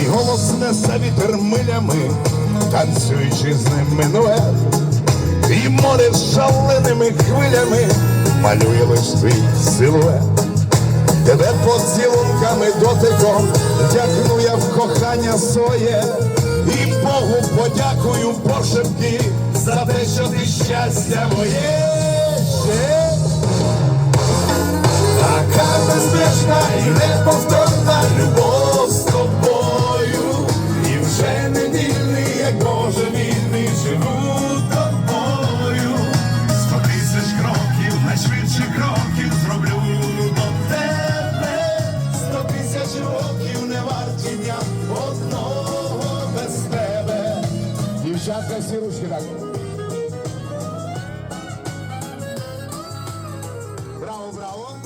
Твій голос несе вітер милями, танцюючи з ним минует. І море з шаленими хвилями малює лиш твій силует. Тебе поцілунками дотиком вдягну я в кохання своє. І Богу подякую пошепки за те, що ти щастя моє. Ще. Така безпечна і неповторна років не варті дня одного без тебе. Дівчатка всі ручки так. Браво, браво.